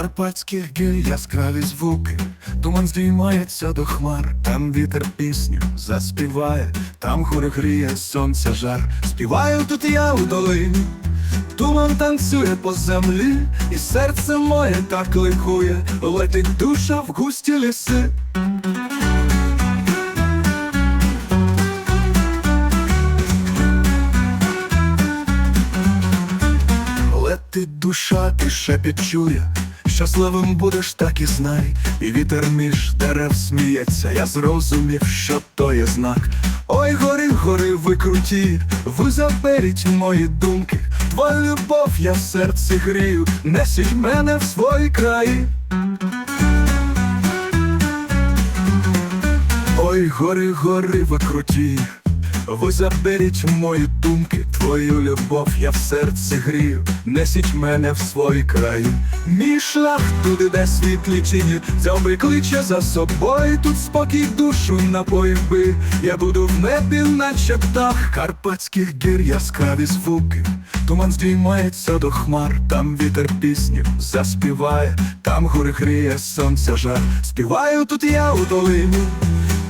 Карпатських гір яскраві звуки, туман здіймається до хмар, там вітер пісню заспіває, там гори гріє сонця жар. Співаю тут я у долині, туман танцює по землі, і серце моє так ликує, летить душа в густі ліси. Летить душа, ти шепіт чує, щасливим будеш, так і знай, і вітер між дерев сміється, я зрозумів, що то є знак. Ой, гори, гори, ви круті, ви заберіть мої думки, твою любов я в серці грію, несіть мене в свої краї. Ой, гори, гори, ви круті, ви заберіть мої думки, твою любов я в серці грію, несіть мене в свої краї. Мій шлях туди, де світлі тіні, Зомби кличе за собою, тут спокій душу напоїв би. Я буду в небі, наче птах, Карпатських гір яскраві звуки, туман здіймається до хмар, там вітер пісню заспіває, там гори гріє сонця жар. Співаю тут я у долині.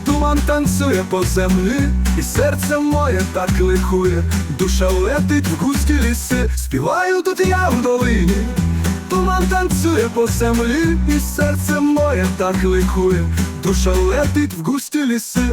Туман танцює по землі, і серце моє так лихує, душа летить в густі ліси, співаю тут я в долині. Туман танцює по землі, і серце моє так лихує, душа летить в густі ліси.